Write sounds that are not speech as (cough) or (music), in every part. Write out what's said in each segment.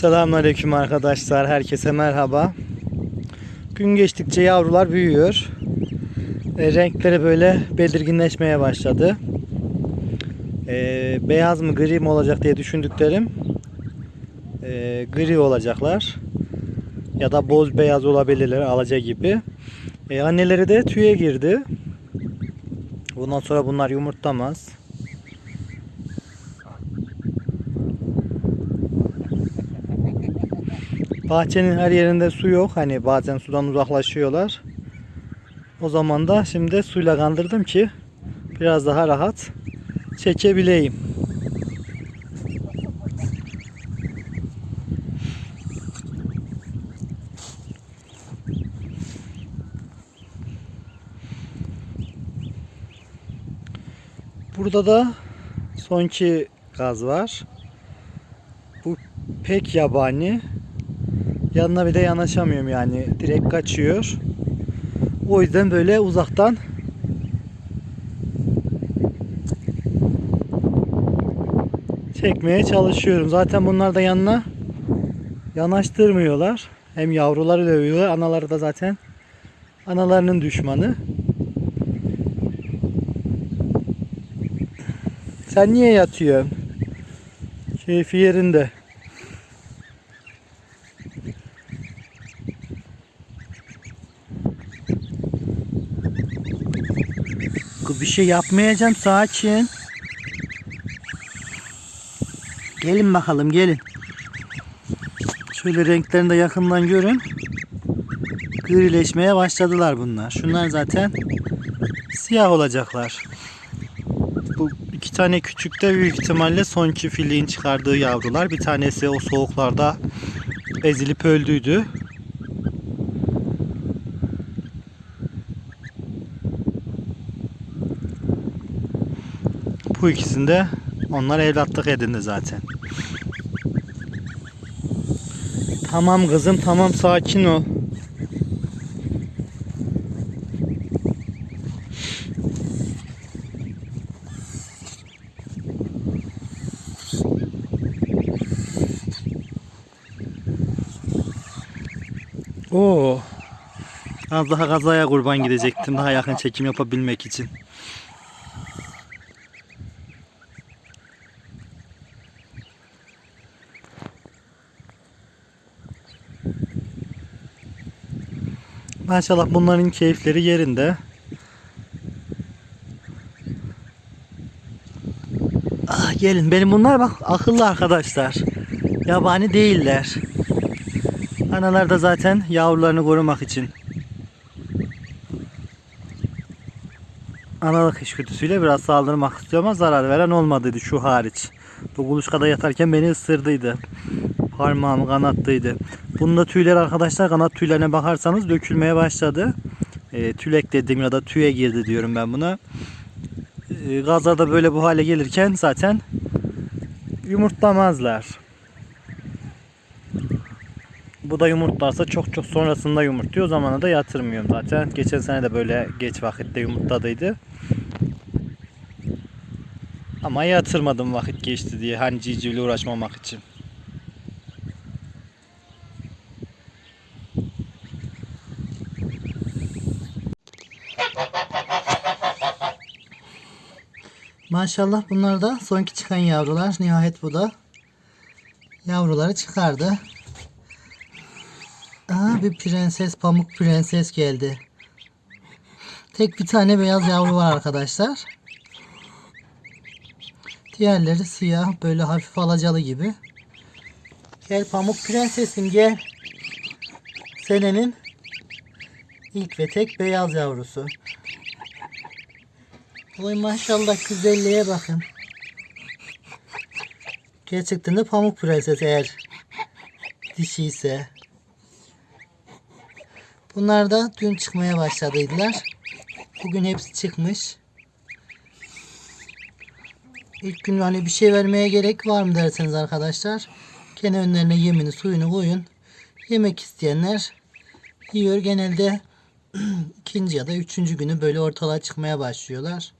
Selamünaleyküm arkadaşlar. Herkese merhaba. Gün geçtikçe yavrular büyüyor. E, renkleri böyle belirginleşmeye başladı. E, beyaz mı gri mi olacak diye düşündüklerim e, gri olacaklar. Ya da boz beyaz olabilirler alaca gibi. E, anneleri de tüye girdi. Bundan sonra bunlar yumurtlamaz. Bahçenin her yerinde su yok. Hani bazen sudan uzaklaşıyorlar. O zaman da şimdi suyla kandırdım ki biraz daha rahat çekebileyim. Burada da sonki gaz var. Bu pek yabani. Yanına bir de yanaşamıyorum yani. Direkt kaçıyor. O yüzden böyle uzaktan çekmeye çalışıyorum. Zaten bunlar da yanına yanaştırmıyorlar. Hem yavruları dövüyorlar. Anaları da zaten analarının düşmanı. Sen niye yatıyorsun? Keyfi yerinde. Şey yapmayacağım sakin. Gelin bakalım gelin. Şöyle renklerini de yakından görün. Grileşmeye başladılar bunlar. Şunlar zaten siyah olacaklar. Bu iki tane küçük de büyük ihtimalle sonki filiğin çıkardığı yavrular. Bir tanesi o soğuklarda ezilip öldüydü. Bu ikisinde onlar evlatlık edindi zaten. Tamam kızım tamam sakin ol. Oo. Az daha kazaya kurban gidecektim daha yakın çekim yapabilmek için. Maşallah bunların keyifleri yerinde. Ah, gelin benim bunlar bak akıllı arkadaşlar. Yabani değiller. Analar da zaten yavrularını korumak için. Analık işgüdüsüyle biraz saldırmak istiyor ama zarar veren olmadıydı şu hariç. Bu kuluçkada yatarken beni ısırdıydı. Parmağımı kanattıydı. Bunun da tüyleri arkadaşlar kanat tüylerine bakarsanız dökülmeye başladı. E, tülek dediğim ya da tüye girdi diyorum ben buna. E, gazlar da böyle bu hale gelirken zaten yumurtlamazlar. Bu da yumurtlarsa çok çok sonrasında yumurtluyor. O zamana da yatırmıyorum zaten. Geçen sene de böyle geç vakitte yumurtladıydı. Ama yatırmadım vakit geçti diye. Hani civcivle uğraşmamak için. Maşallah bunlar da sonki çıkan yavrular. Nihayet bu da yavruları çıkardı. Aa, bir prenses pamuk prenses geldi. Tek bir tane beyaz yavru var arkadaşlar. Diğerleri siyah böyle hafif alacalı gibi. Gel pamuk prensesim gel. Senenin ilk ve tek beyaz yavrusu. Oy maşallah güzelliğe bakın. Gerçekten de pamuk prenses eğer dişi ise. Bunlar da dün çıkmaya başladıydılar. Bugün hepsi çıkmış. İlk gün hani bir şey vermeye gerek var mı derseniz arkadaşlar. Gene önlerine yemini suyunu koyun. Yemek isteyenler yiyor. Genelde (clears throat) ikinci ya da üçüncü günü böyle ortalığa çıkmaya başlıyorlar.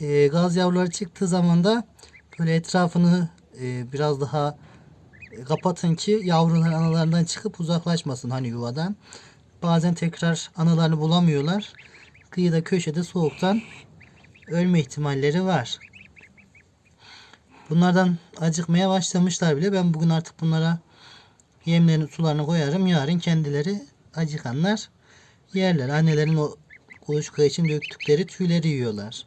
Ee, gaz yavruları çıktığı zaman da Böyle etrafını e, biraz daha kapatın ki yavrular analarından çıkıp uzaklaşmasın hani yuvadan. Bazen tekrar analarını bulamıyorlar. Kıyıda köşede soğuktan ölme ihtimalleri var. Bunlardan acıkmaya başlamışlar bile. Ben bugün artık bunlara yemlerini sularını koyarım. Yarın kendileri acıkanlar yerler. Annelerin o kuluçka için döktükleri tüyleri yiyorlar.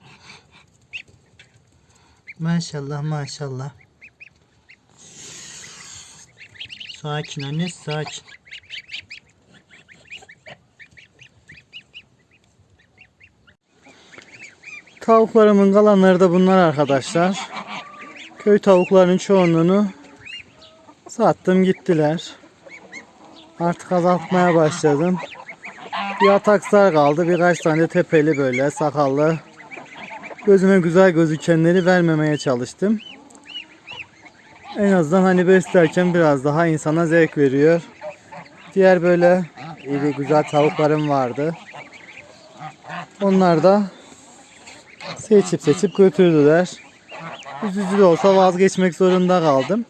Maşallah maşallah. Sakin anne sakin. Tavuklarımın kalanları da bunlar arkadaşlar. Köy tavuklarının çoğunluğunu sattım gittiler. Artık azaltmaya başladım. Bir ataksar kaldı. Birkaç tane tepeli böyle sakallı. Gözüme güzel gözükenleri vermemeye çalıştım. En azından hani beslerken biraz daha insana zevk veriyor. Diğer böyle iri güzel tavuklarım vardı. Onlar da seçip seçip götürdüler. Üzücü de olsa vazgeçmek zorunda kaldım.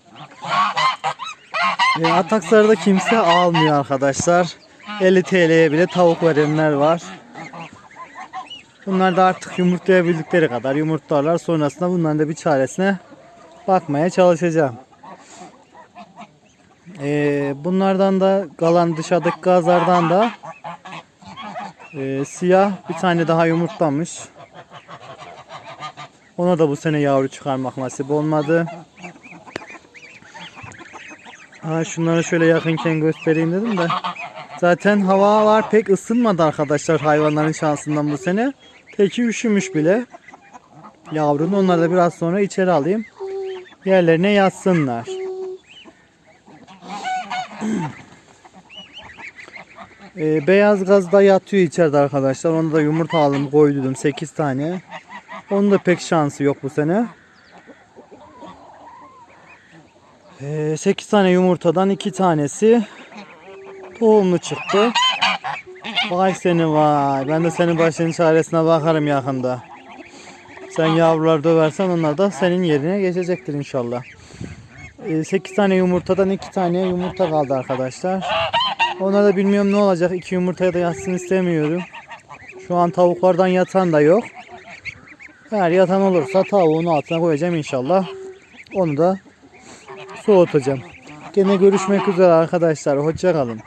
E, Ataksar'da kimse almıyor arkadaşlar. 50 TL'ye bile tavuk verenler var. Bunlar da artık yumurtlayabildikleri kadar yumurtlarlar. Sonrasında bunların da bir çaresine bakmaya çalışacağım. E, bunlardan da kalan dışarıdaki gazlardan da e, siyah bir tane daha yumurtlamış. Ona da bu sene yavru çıkarmak nasip olmadı. Ha şunları şöyle yakınken göstereyim dedim de. Zaten havalar pek ısınmadı arkadaşlar hayvanların şansından bu sene. Teki üşümüş bile. Yavrunu onları da biraz sonra içeri alayım. Yerlerine yatsınlar. Ee, beyaz gazda yatıyor içeride arkadaşlar. Onu da yumurta aldım koydum 8 tane. Onun da pek şansı yok bu sene. Ee, 8 tane yumurtadan 2 tanesi tohumlu çıktı. Vay seni vay. Ben de senin başının çaresine bakarım yakında. Sen yavrular döversen onlar da senin yerine geçecektir inşallah. 8 tane yumurtadan 2 tane yumurta kaldı arkadaşlar. Ona da bilmiyorum ne olacak. 2 yumurtaya da yatsın istemiyorum. Şu an tavuklardan yatan da yok. Eğer yatan olursa tavuğun altına koyacağım inşallah. Onu da soğutacağım. Gene görüşmek üzere arkadaşlar. Hoşçakalın.